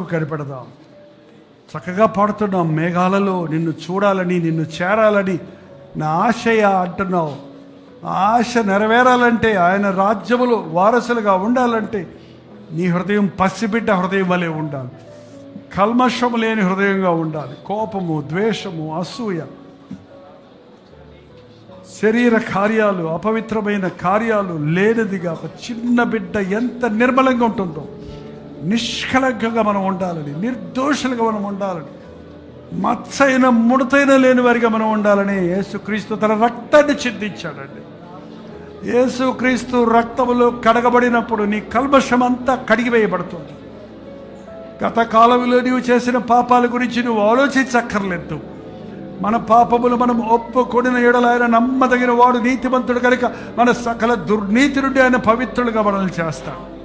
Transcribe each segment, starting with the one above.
కొరకు కనిపెడదాం. చక్కగా పాడుతున్నాం మేఘాలలో నిన్ను చూడాలని నిన్ను చేరాలని నా ఆశయ అంటున్నావు. ఆశ నెరవేరాలంటే ఆయన రాజ్యములు వారసులుగా ఉండాలంటే నీ హృదయం పసిబిడ్డ హృదయం వలె ఉండాలి. కల్మషము లేని హృదయంగా ఉండాలి. కోపము ద్వేషము అసూయ శరీర కార్యాలు అపవిత్రమైన కార్యాలు లేనిదిగా ఒక చిన్న బిడ్డ ఎంత నిర్మలంగా ఉంటుందో. నిష్కలంకంగా మనం ఉండాలని నిర్దోషులుగా మనం ఉండాలని మత్సైన ముడతైన లేని వారిగా మనం ఉండాలని యేసుక్రీస్తు తన రక్తాన్ని చిందించాడండి యేసుక్రీస్తు రక్తములో కడగబడినప్పుడు నీ కల్మషం అంతా కడిగివేయబడుతుంది. గత కాలంలో నీవు చేసిన పాపాల గురించి నువ్వు ఆలోచించక్కర్లేదు. మన పాపములు మనం ఒప్పుకొనిన ఎడల ఆయన నమ్మదగిన వాడు నీతిమంతుడు కనుక మన సకల దుర్నీతి నుండి ఆయన పవిత్రులుగా మనల్ని చేస్తాడు.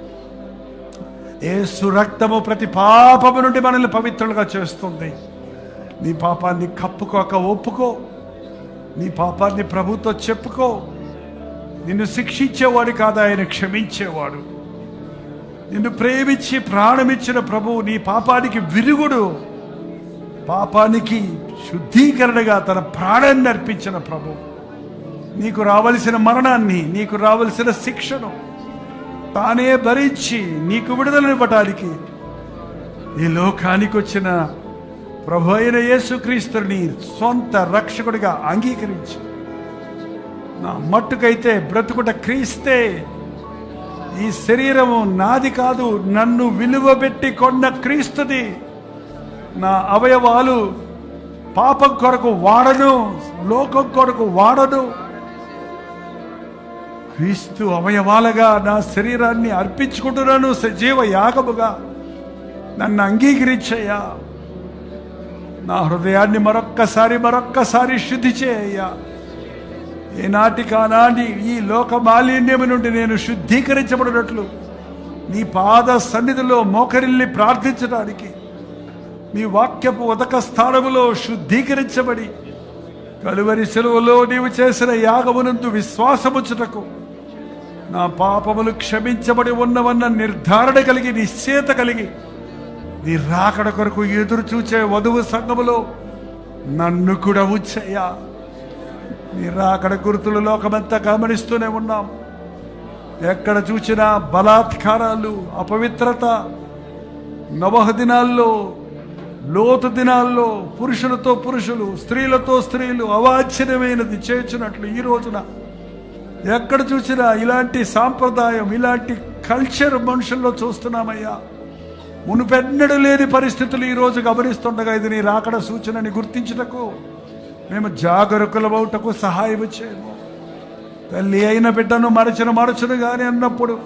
ఏసు రక్తము ప్రతి పాపము నుండి మనల్ని పవిత్రులుగా చేస్తుంది. నీ పాపాన్ని కప్పుకోక ఒప్పుకో. నీ పాపాన్ని ప్రభుతో చెప్పుకో. నిన్ను శిక్షించేవాడు కాదు ఆయన క్షమించేవాడు. నిన్ను ప్రేమించి ప్రాణమిచ్చిన ప్రభువు నీ పాపానికి విరుగుడు. పాపానికి శుద్ధీకరణగా తన ప్రాణాన్ని అర్పించిన ప్రభు నీకు రావలసిన మరణాన్ని నీకు రావలసిన శిక్షను తానే భరించి నీకు విడుదలనివ్వటానికి ఈ లోకానికి వచ్చిన ప్రభు అయిన యేసుక్రీస్తుని సొంత రక్షకుడిగా అంగీకరించి నా మట్టుకైతే బ్రతుకుట క్రీస్తే ఈ శరీరము నాది కాదు నన్ను విలువబెట్టి కొన్న క్రీస్తుది. నా అవయవాలు పాపం కొరకు వాడను లోకం కొరకు వాడను. క్రీస్తు అవయవాలుగా నా శరీరాన్ని అర్పించుకుంటున్నాను సజీవ యాగముగా. నన్ను అంగీకరించయ్యా. నా హృదయాన్ని మరొక్కసారి మరొక్కసారి శుద్ధి చేయ్యా ఏనాటి కానాటి ఈ లోక మాలిన్యం నుండి నేను శుద్ధీకరించబడినట్లు నీ పాద సన్నిధిలో మోకరిల్లి ప్రార్థించడానికి నీ వాక్యపు ఉదక స్థానములో శుద్ధీకరించబడి కలువరి సెలవులో నీవు చేసిన యాగమునందు విశ్వాసముచ్చుటకు నా పాపములు క్షమించబడి ఉన్నవన్న నిర్ధారణ కలిగి నిశ్చేత కలిగి నీ రాకడ కొరకు ఎదురు చూచే వధువు సంఘములో నన్ను కూడా ఉంచయ్యా. నీ రాకడ గుర్తులు లోకమంతా గమనిస్తూనే ఉన్నాం. ఎక్కడ చూసినా బలాత్కారాలు అపవిత్రత నవహ దినాల్లో లోతు దినాల్లో పురుషులతో పురుషులు స్త్రీలతో స్త్రీలు అవాచ్యమైనది చేర్చినట్లు ఈ రోజున ఎక్కడ చూసినా ఇలాంటి సాంప్రదాయం ఇలాంటి కల్చర్ మనుషుల్లో చూస్తున్నామయ్యా. మునుపెన్నడూ లేని పరిస్థితులు ఈరోజు గమనిస్తుండగా ఇది నీ రాకడ సూచనని గుర్తించుటకు మేము జాగరూకులమవుటకు సహాయం చేయము. తల్లి అయిన బిడ్డను మరచిన మరచును కానీ అన్నప్పుడు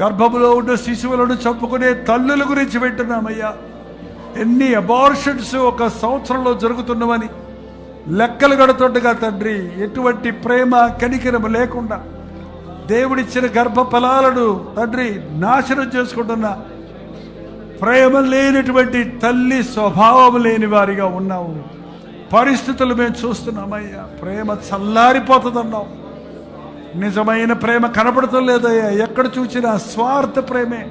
గర్భములో ఉన్న శిశువులను చంపుకునే తల్లుల గురించి వింటున్నామయ్యా. ఎన్ని అబార్షన్స్ ఒక సంవత్సరంలో జరుగుతున్నవని లెక్కలు కడుతుండగా తండ్రి ఎటువంటి ప్రేమ కనికరము లేకుండా దేవుడిచ్చిన గర్భఫలాలను తండ్రి నాశనం చేసుకుంటున్న ప్రేమ లేనటువంటి తల్లి స్వభావం లేని వారిగా ఉన్నాము పరిస్థితులు మేము చూస్తున్నామయ్యా. ప్రేమ చల్లారిపోతుందన్నావు. నిజమైన ప్రేమ కనపడటం లేదయ్యా. ఎక్కడ చూసినా స్వార్థ ప్రేమే.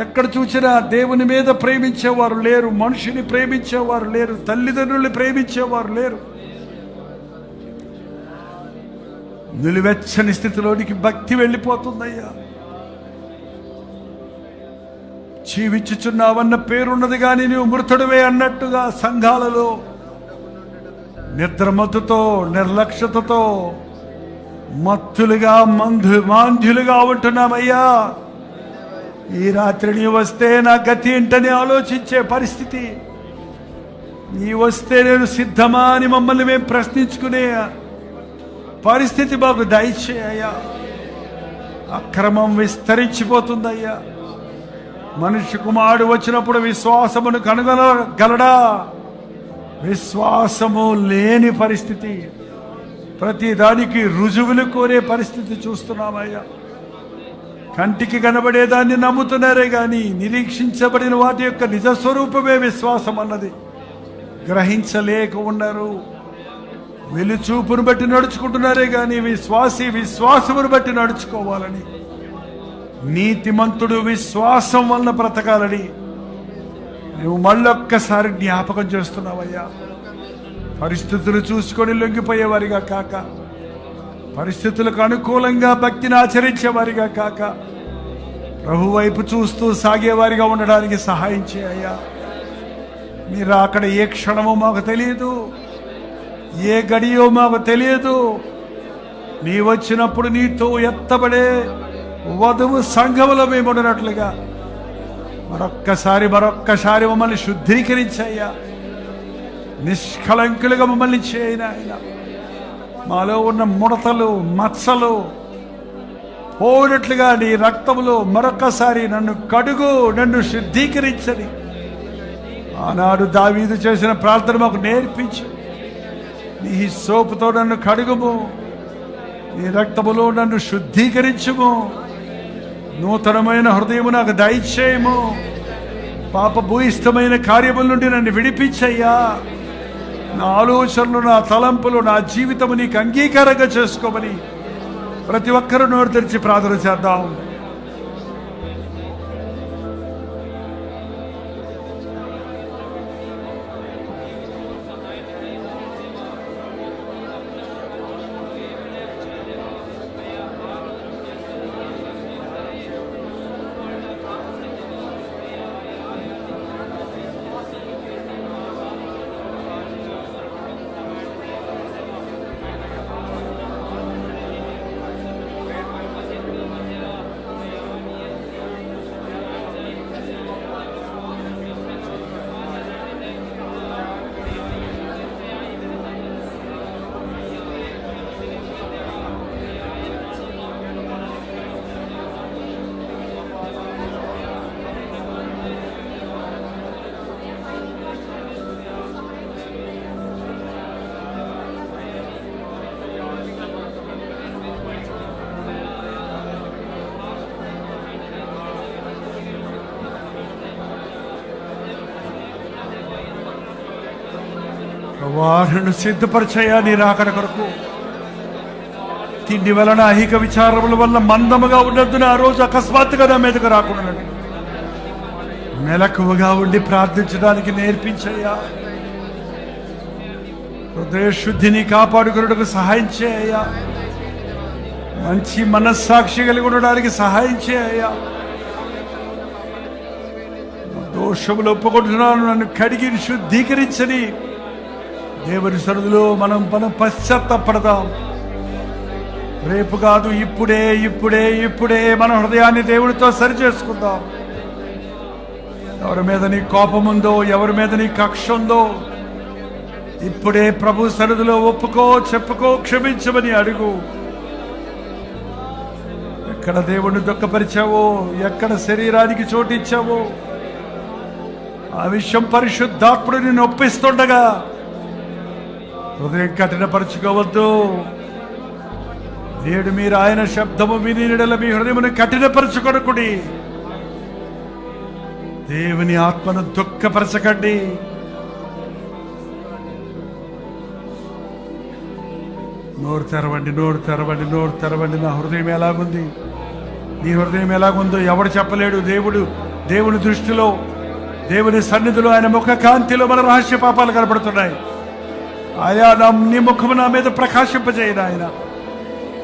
ఎక్కడ చూసినా దేవుని మీద ప్రేమించేవారు లేరు మనుషుని ప్రేమించేవారు లేరు తల్లిదండ్రుల్ని ప్రేమించేవారు లేరు. నిలువెచ్చని స్థితిలోనికి భక్తి వెళ్ళిపోతుందయ్యా. జీవించుచున్నావన్న పేరున్నది కానీ నువ్వు మృతుడివే అన్నట్టుగా సంఘాలలో నిద్రమత్తుతో నిర్లక్ష్యతతో మత్తులుగా మంధు మాంధ్యులుగా ఉంటున్నామయ్యా. ఈ రాత్రి నీ వస్తే నా గతి ఏంటని ఆలోచించే పరిస్థితి. నీ వస్తే నేను సిద్ధమా అని మమ్మల్ని మేము ప్రశ్నించుకునే పరిస్థితి మాకు దయచేయ్యా. అక్రమం విస్తరించిపోతుందయ్యా. మనిషి కుమారుడు వచ్చినప్పుడు విశ్వాసమును కనుగొనగలడా? విశ్వాసము లేని పరిస్థితి. ప్రతి దానికి రుజువులు కోరే పరిస్థితి చూస్తున్నామయ్యా. కంటికి కనబడేదాన్ని నమ్ముతున్నారే గాని నిరీక్షించబడిన వాటి యొక్క నిజ స్వరూపమే విశ్వాసం అన్నది. గ్రహించలేక ఉన్నారు వెలుచూపును బట్టి నడుచుకుంటున్నారే గాని విశ్వాసి విశ్వాసమును బట్టి నడుచుకోవాలని. నీతిమంతుడు విశ్వాసం వలన బ్రతకాలని. నువ్వు మళ్ళొక్కసారి జ్ఞాపకం చేస్తున్నావయ్యా. పరిస్థితులు చూసుకొని లొంగిపోయేవారిగా కాక. పరిస్థితులకు అనుకూలంగా భక్తిని ఆచరించేవారిగా కాక ప్రభు వైపు చూస్తూ సాగేవారిగా ఉండడానికి సహాయం చేయ్యా మీరు అక్కడ ఏ క్షణమో మాకు తెలియదు ఏ గడియో మాకు తెలియదు. నీ వచ్చినప్పుడు నీతో ఎత్తబడే వధువు సంఘములో మేము ఉండనట్లుగా మరొక్కసారి మరొక్కసారి మమ్మల్ని శుద్ధీకరించయ్యా. నిష్కలంకులుగా మమ్మల్ని చేయన మాలో ఉన్న ముడతలు మచ్చలు పోయినట్లుగా నీ రక్తములో మరొక్కసారి నన్ను కడుగు నన్ను శుద్ధీకరించని. ఆనాడు దావీదు చేసిన ప్రార్థన మాకు నేర్పించు. నీ సోపుతో నన్ను కడుగుము. నీ రక్తములో నన్ను శుద్ధీకరించుము. నూతనమైన హృదయము నాకు దయచేయము. పాప భూయిష్టమైన కార్యముల నుండి నన్ను విడిపించయ్యా. నా ఆలోచనలు నా తలంపులు నా జీవితము నీకు అంగీకారంగా చేసుకోమని ప్రతి ఒక్కరూ నోరు తెరిచి ప్రార్థన చేద్దాం. వారిని సిద్ధపరిచయా నీ రాకడ కొరకు. తిండి వలన అహిక విచారముల వల్ల మందముగా ఉన్నందున ఆ రోజు అకస్మాత్తుగా నా మీదకు రాకుండా మెలకువగా ఉండి ప్రార్థించడానికి నేర్పించయ్యా హృదయ శుద్ధిని కాపాడుకున్నట్టుకు సహాయం చేయ్యా. మంచి మనస్సాక్షి కలిగి ఉండడానికి సహాయం చేయ్యా. దోషములు ఒప్పుకుంటున్నాను నన్ను కడిగి శుద్ధీకరించని. దేవుని సరుదులో మనం మనం పశ్చాత్తపడదాం రేపు కాదు ఇప్పుడే ఇప్పుడే ఇప్పుడే మన హృదయాన్ని దేవుడితో సరి చేసుకుందాం. ఎవరి మీద నీ కోపం ఉందో ఎవరి మీద నీ కక్ష ఉందో ఇప్పుడే ప్రభు సరుదులో ఒప్పుకో చెప్పుకో క్షమించమని అడుగు. ఎక్కడ దేవుణ్ణి దుఃఖపరిచావో ఎక్కడ శరీరానికి చోటిచ్చావో ఆ విషయం పరిశుద్ధాత్ముడిని నొప్పిస్తుండగా ఒప్పిస్తుండగా హృదయం కఠినపరచుకోవద్దు. నేడు మీరు ఆయన శబ్దము వినిడల మీ హృదయమును కఠినపరచుకొనకుడి. దేవుని ఆత్మను దుఃఖపరచకండి. నోరు తెరవండి నోరు తెరవండి నోరు తెరవండి. నా హృదయం ఎలాగుంది? నీ హృదయం ఎలాగుందో ఎవడు చెప్పలేడు? దేవుడు దేవుని దృష్టిలో దేవుని సన్నిధిలో ఆయన ముఖ కాంతిలో మన రహస్య పాపాలు కనబడుతున్నాయి ఆయా నా నీ ముఖము నా మీద ప్రకాశింపజేయను ఆయన.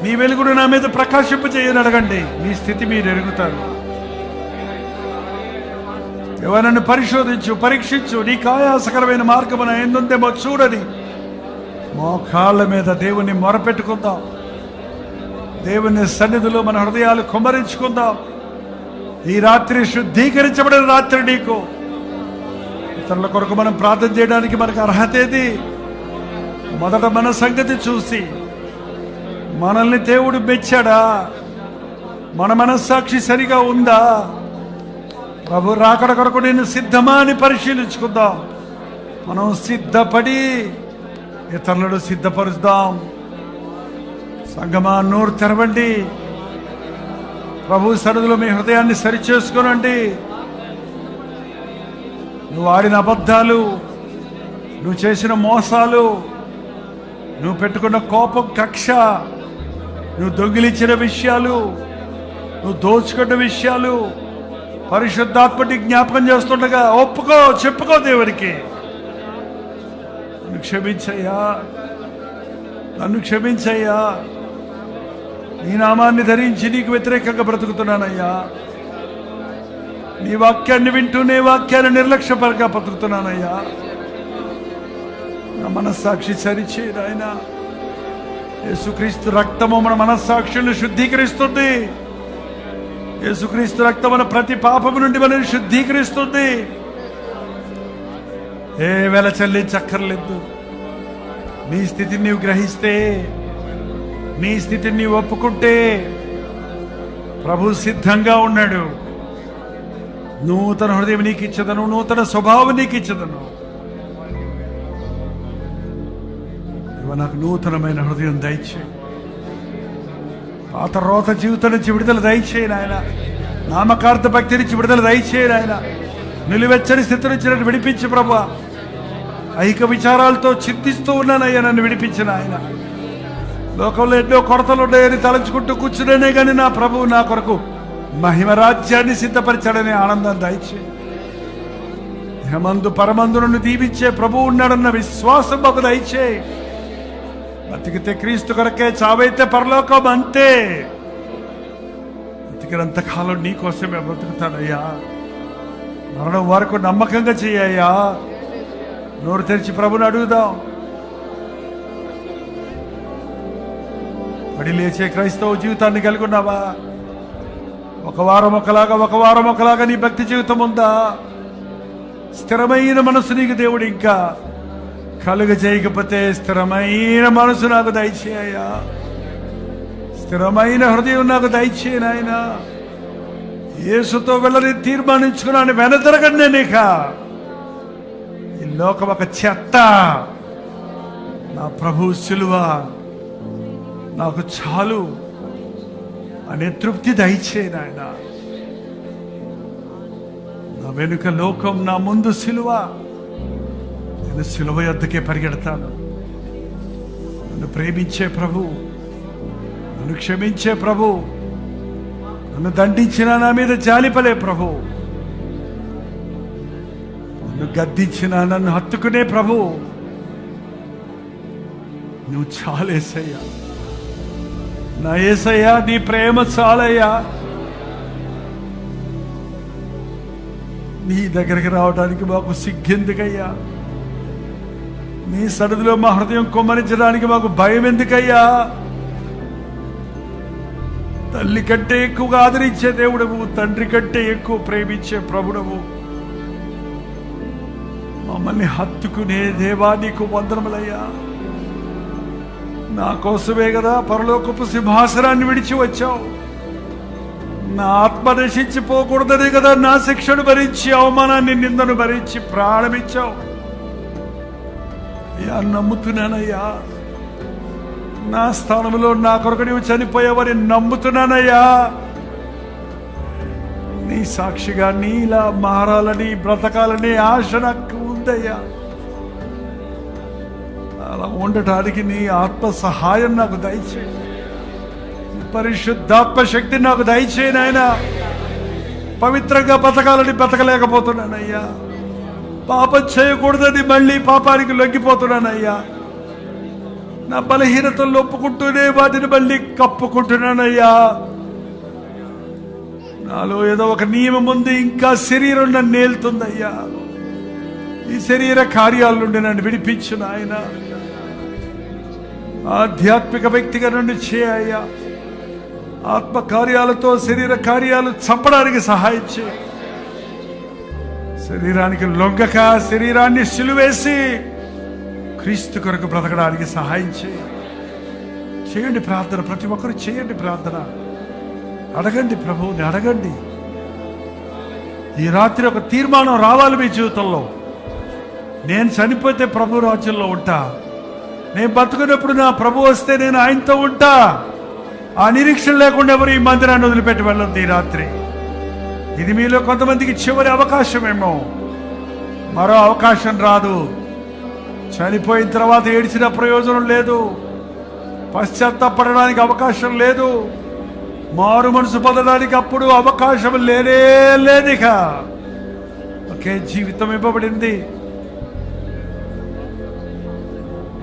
నీ వెలుగును నా మీద ప్రకాశింపజేయని అడగండి. మీ స్థితి మీరు ఎరుగుతారు. ఎవరನ್ನು పరిశోధించు పరీక్షించు నీ కాయాసకరమైన మార్గమున ఎందుందేమో చూడని. మోకాళ్ళ మీద దేవుని మొరపెట్టుకుందాం. దేవుని సన్నిధిలో మన హృదయాలు కుమ్మరించుకుందాం. ఈ రాత్రి శుద్ధీకరించబడిన రాత్రి నీకు. ఇతరుల కొరకు మనం ప్రార్థన చేయడానికి మనకు అర్హత ఏది? మొదట మన సంగతి చూసి మనల్ని దేవుడు మెచ్చాడా? మన మనస్సాక్షి సరిగా ఉందా? ప్రభు రాకడ కొరకు నేను సిద్ధమా అని పరిశీలించుకుందాం. మనం సిద్ధపడి ఇతరులను సిద్ధపరుద్దాం. సంగమా నోరు తెరవండి. ప్రభు సరుదులో మీ హృదయాన్ని సరిచేసుకోనండి. నువ్వు ఆడిన అబద్ధాలు నువ్వు చేసిన మోసాలు నువ్వు పెట్టుకున్న కోపం కక్ష. నువ్వు దొంగిలించిన విషయాలు నువ్వు దోచుకున్న విషయాలు పరిశుద్ధాత్మని జ్ఞాపకం చేస్తుండగా ఒప్పుకో చెప్పుకో దేవునికి. నన్ను క్షమించయ్యా. నన్ను క్షమించయ్యా. నీ నామాన్ని ధరించి నీకు వ్యతిరేకంగా బ్రతుకుతున్నానయ్యా. నీ వాక్యాన్ని వింటూ నీ వాక్యాన్ని నిర్లక్ష్యపరంగా బ్రతుకుతున్నానయ్యా. నా మనస్సాక్షి సరిచే ఆయన. యేసుక్రీస్తు రక్తము మన మనస్సాక్షులను శుద్ధీకరిస్తుంది. యేసుక్రీస్తు రక్తం మన ప్రతి పాపము నుండి మనల్ని శుద్ధీకరిస్తుంది. ఏ వేళ చెల్లించక్కర్లేదు నీ స్థితిని నీవు గ్రహిస్తే నీ స్థితిని నీవు ఒప్పుకుంటే ప్రభు సిద్ధంగా ఉన్నాడు. నూతన హృదయం నీకు ఇచ్చదను నూతన స్వభావం నీకు ఇచ్చదను. నాకు నూతనమైన హృదయం దయచేయి. పాత రోత జీవితం నుంచి విడుదల దయచేయి నాయన. నామకార్థ భక్తి నుంచి విడుదల దయచేయి నాయన. నిలువెచ్చని స్థితి నుంచి నన్ను విడిపించి ప్రభు. ఐక విచారాలతో చింతిస్తూ ఉన్నానయ్యా నన్ను విడిపించిన ఆయన లోకంలో ఎన్నో కొరతలు ఉన్నాయని తలంచుకుంటూ కూర్చునే కానీ నా ప్రభువు నా కొరకు మహిమ రాజ్యాన్ని సిద్ధపరిచాడనే ఆనందం దయచే హేమందు పరమందు నన్ను దీవించే ప్రభువు ఉన్నాడన్న విశ్వాసం మాకు దయచేయి. బతికితే క్రీస్తు కొరకే చావైతే పరలోకం అంతే. బతికినంతకాలం నీ కోసమే బ్రతుకుతానయ్యా. మరణం వరకు నమ్మకంగా చెయ్యయ్యా. నోరు తెరిచి ప్రభుని అడుగుదాం. పడి లేచే క్రైస్తవ జీవితాన్ని కలిగి ఉన్నావా? ఒక వారం ఒకలాగా ఒక వారం ఒకలాగా నీ భక్తి జీవితం ఉందా? స్థిరమైన మనసు నీకు దేవుడు ఇంకా కలుగ చేయకపోతే స్థిరమైన మనసు నాకు దయచేయ్యా స్థిరమైన హృదయం నాకు దయచేయ నాయన. యేసుతో వెళ్ళని తీర్మానించుకున్నాను వెనదరగండి నేను ఇక ఈ లోకం ఒక చెత్త. నా ప్రభు సిలువ నాకు చాలు. అనే తృప్తి దయచే నాయన. నా వెనుక లోకం నా ముందు సిలువ. నేను సిలువ యొద్దకే పరిగెడతాను నన్ను ప్రేమించే ప్రభు నన్ను క్షమించే ప్రభు నన్ను దండించిన నా మీద జాలిపలే ప్రభు నన్ను గద్దించిన నన్ను హత్తుకునే ప్రభు నువ్వు చాలేసయ్యా నా ఏసయ్యా నీ ప్రేమ చాలయ్యా నీ దగ్గరికి రావడానికి మాకు సిగ్గెందుకయ్యా నీ సరిధిలో మా హృదయం కుమ్మరించడానికి మాకు భయం ఎందుకయ్యా? తల్లి కంటే ఎక్కువగా ఆదరించే దేవుడవు తండ్రి కంటే ఎక్కువ ప్రేమించే ప్రభుడవు. మమ్మల్ని హత్తుకునే దేవా నీకు వందనములయ్యా. నా కోసమే కదా పరలోకపు సింహాసనాన్ని విడిచి వచ్చావు. నా ఆత్మ నశించిపోకూడదనే కదా నా శిక్షను భరించి అవమానాన్ని నిందను భరించి ప్రాణమిచ్చావు. అయ్యా నమ్ముతున్నానయ్యా. నా స్థానంలో నా కొరకు నీవు చనిపోయావని నమ్ముతున్నానయ్యా. నీ సాక్షిగా నీలా మారాలని బ్రతకాలని ఆశ నాకు ఉందయ్యా. అలా ఉండటానికి నీ ఆత్మ సహాయం నాకు దయచేయి. పరిశుద్ధాత్మ శక్తి నాకు దయచేయి నాయన. పవిత్రంగా బతకాలని బ్రతకలేకపోతున్నానయ్యా. పాపం చేయకూడదని మళ్ళీ పాపానికి లొంగిపోతున్నానయ్యా. నా బలహీనతలు ఒప్పుకుంటూనే వాటిని మళ్ళీ కప్పుకుంటున్నానయ్యా. నాలో ఏదో ఒక నియమం ఉంది ఇంకా శరీరం నన్ను నేలుతుందయ్యా. ఈ శరీర కార్యాల నుండి నన్ను విడిపించు నాయన. ఆధ్యాత్మిక వ్యక్తిగా నన్ను చేయ ఆత్మ కార్యాలతో శరీర కార్యాలు చంపడానికి సహాయం చేయి. శరీరానికి లొంగక శరీరాన్ని సిలువేసి క్రీస్తు కొరకు బ్రతకడానికి సహాయం చేయి. చేయండి ప్రార్థన ప్రతి ఒక్కరు చేయండి ప్రార్థన. అడగండి ప్రభువుని అడగండి. ఈ రాత్రి ఒక తీర్మానం రావాలి మీ జీవితంలో. నేను చనిపోతే ప్రభు రాజ్యంలో ఉంటా. నేను బతుకున్నప్పుడు నా ప్రభు వస్తే నేను ఆయనతో ఉంటా. ఆ నిరీక్షణ లేకుండా ఎవరు ఈ మందిరాన్ని వదిలిపెట్టి వెళ్ళొద్దు ఈ రాత్రి. ఇది మీలో కొంతమందికి చివరి అవకాశమేమో. మరో అవకాశం రాదు. చనిపోయిన తర్వాత ఏడిచిన ప్రయోజనం లేదు. పశ్చాత్తాపడడానికి అవకాశం లేదు. మారు మనసు పొందడానికి అప్పుడు అవకాశం లేనే లేదిక ఒకే జీవితం ఇవ్వబడింది.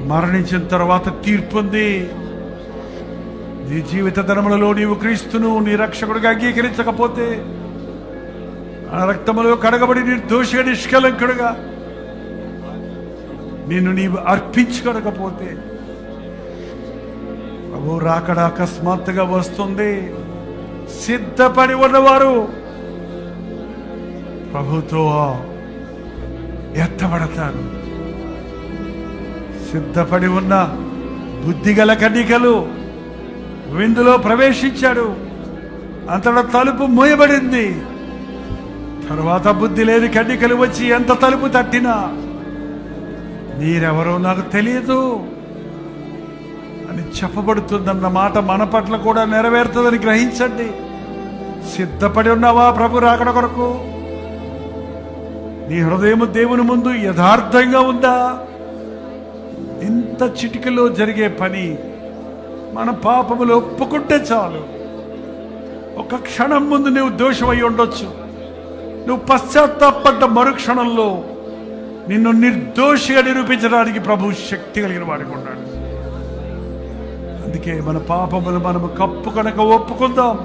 మరణించిన తర్వాత తీర్పు ఉంది. నీ జీవిత ధర్మలలో నీవు క్రీస్తును నీ రక్షకుడిగా అంగీకరించకపోతే ఆ రక్తములో కడగబడి నిర్దోషిగా నిష్కలంకుడుగా. నిన్ను నీవు అర్పించుకొనకపోతే ప్రభు రాకడ అకస్మాత్తుగా వస్తుంది. సిద్ధపడి ఉన్నవారు ప్రభుతో ఎత్తబడతారు. సిద్ధపడి ఉన్న బుద్ధిగల కన్నికలు విందులో ప్రవేశించాడు. అంతటా తలుపు మూయబడింది. తర్వాత బుద్ధి లేని కన్నికలు వచ్చి ఎంత తలుపు తట్టినా మీరెవరో నాకు తెలియదు అని చెప్పబడుతుందన్న మాట మన పట్ల కూడా నెరవేరుతుందని గ్రహించండి. సిద్ధపడి ఉన్నావా ప్రభు రాకడ కొరకు? నీ హృదయం దేవుని ముందు యథార్థంగా ఉందా? ఇంత చిటికలో జరిగే పని మన పాపములు ఒప్పుకుంటే చాలు. ఒక క్షణం ముందు నువ్వు దోషమై ఉండొచ్చు. నువ్వు పశ్చాత్తాపడ్డ మరుక్షణంలో నిన్ను నిర్దోషిగా నిరూపించడానికి ప్రభు శక్తి కలిగిన వాడికి ఉన్నాడు. అందుకే మన పాపములు మనము కప్పు కనుక ఒప్పుకుందాం.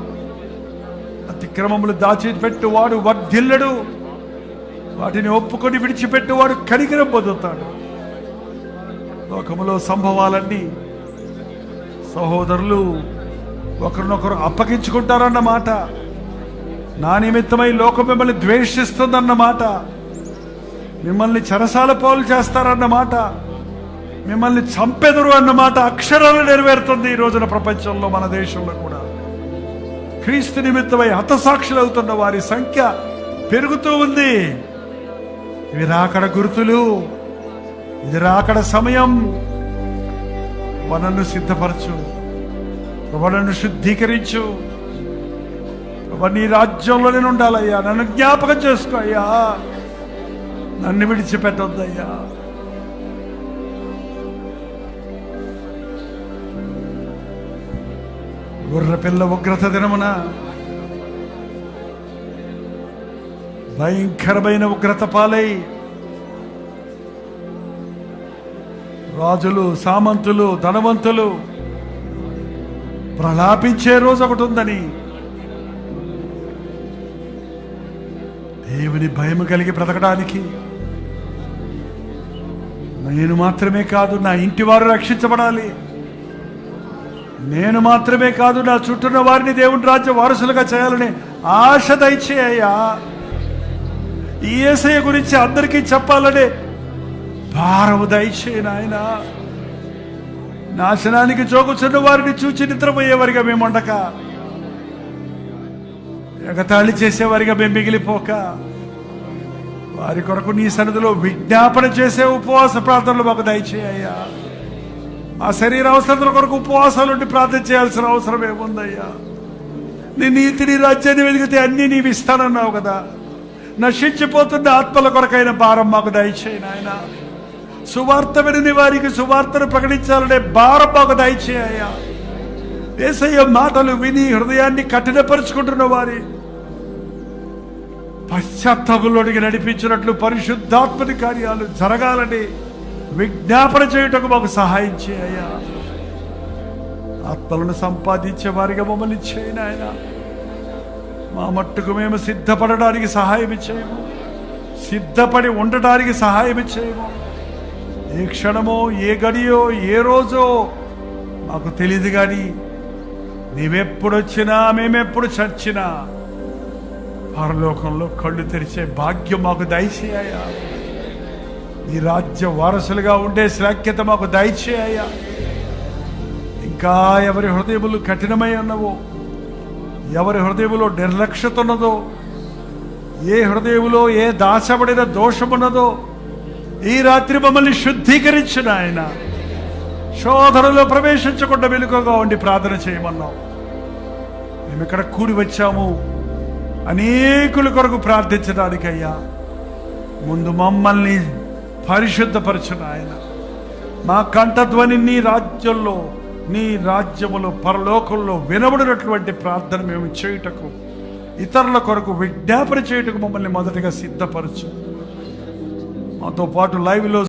అతిక్రమములు దాచిపెట్టువాడు వర్ధిల్లడు. వాటిని ఒప్పుకొని విడిచిపెట్టువాడు కనికరం పొందుతాడు. లోకములో సంభవాలన్నీ సహోదరులు ఒకరినొకరు అప్పగించుకుంటారన్నమాట. నా నిమిత్తమై లోకం మిమ్మల్ని ద్వేషిస్తుందన్నమాట మిమ్మల్ని చెరసాల పాలు చేస్తారన్నమాట మిమ్మల్ని చంపెదరు అన్నమాట అక్షరాలు నెరవేరుతుంది ఈ రోజున ప్రపంచంలో మన దేశంలో కూడా. క్రీస్తు నిమిత్తమై హతసాక్షులు అవుతున్న వారి సంఖ్య పెరుగుతూ ఉంది. ఇవి రాకడ గుర్తులు. ఇది రాకడ సమయం. మనల్ని సిద్ధపరచు. మనల్ని శుద్ధీకరించు. నీ రాజ్యంలో నేను ఉండాలయ్యా. నన్ను జ్ఞాపకం చేసుకో అయ్యా. నన్ను విడిచిపెట్టొద్దయ్యా. గుర్ర పిల్ల ఉగ్రత దినమున భయంకరమైన ఉగ్రత పాలై రాజులు సామంతులు ధనవంతులు ప్రలాపించే రోజు ఒకటి ఉందని దేవుని భయం కలిగి బ్రతకడానికి నేను మాత్రమే కాదు నా ఇంటి వారు రక్షించబడాలి. నేను మాత్రమే కాదు నా చుట్టూన్న వారిని దేవుని రాజ్య వారసులుగా చేయాలని ఆశ దయచేయ్యా ఈ ఏసయ్య గురించి అందరికీ చెప్పాలనే భారము దయచే నాయన. నాశనానికి జోగుచున్న వారిని చూచి నిద్రపోయేవారిగా మేము ఉండక. ఎగతాళి చేసేవారిగా మేము మిగిలిపోక. వారి కొరకు నీ సన్నిధిలో విజ్ఞాపన చేసే ఉపవాస ప్రార్థనలు మాకు దయచేయ్యా. ఆ శరీర అవసరతల కొరకు ఉపవాసాలుండి ప్రార్థన చేయాల్సిన అవసరం ఏముందయ్యా? నీ నీతిని రాజ్యాన్ని వెలిగితే అన్నీ నీవి ఇస్తానన్నావు కదా. నశించిపోతున్న ఆత్మల కొరకైన భారం మాకు దయచేయి నాయన. సువార్త విని వారికి సువార్తను ప్రకటించాలనే భారం మాకు దయచేయ్యా. ఏసయ్య మాటలు విని హృదయాన్ని కఠినపరుచుకుంటున్న వారి పశ్చాత్తాపంలోనికి నడిపించినట్లు పరిశుద్ధాత్మని కార్యాలు జరగాలని విజ్ఞాపన చేయుటకు మాకు సహాయం చేయ్యా ఆత్మలను సంపాదించే వారిగా మమ్మల్ని చేయను ఆయన మా మట్టుకు మేము సిద్ధపడడానికి సహాయం చేయము. సిద్ధపడి ఉండడానికి సహాయం చేయము. ఏ క్షణమో ఏ గడియో ఏ రోజో మాకు తెలియదు కానీ నీవెప్పుడొచ్చినా మేమెప్పుడు చచ్చినా పరలోకంలో కళ్ళు తెరిచే భాగ్యం మాకు దయచేయ్యా. ఈ రాజ్య వారసులుగా ఉండే శ్లాఖ్యత మాకు దయచేయ్యా. ఇంకా ఎవరి హృదయములు కఠినమై ఉన్నవో ఎవరి హృదయములో నిర్లక్ష్యత ఉన్నదో ఏ హృదయములో ఏ దాచబడిన దోషమున్నదో ఈ రాత్రి మమ్మల్ని శుద్ధీకరించిన ఆయన శోధనలో ప్రవేశించకుండా వెలుకగా ఉండి ప్రార్థన చేయమన్నాం. మేము ఇక్కడ కూడి వచ్చాము. అనేకుల కొరకు ప్రార్థించడానికి అయ్యా. ముందు మమ్మల్ని పరిశుద్ధపరచిన ఆయన. మా కంఠధ్వని నీ రాజ్యంలో నీ రాజ్యములో పరలోకంలో వినబడినటువంటి ప్రార్థన మేము చేయుటకు ఇతరుల కొరకు విజ్ఞాపన చేయుటకు మమ్మల్ని మొదటగా సిద్ధపరచు. మాతో పాటు లైవ్లో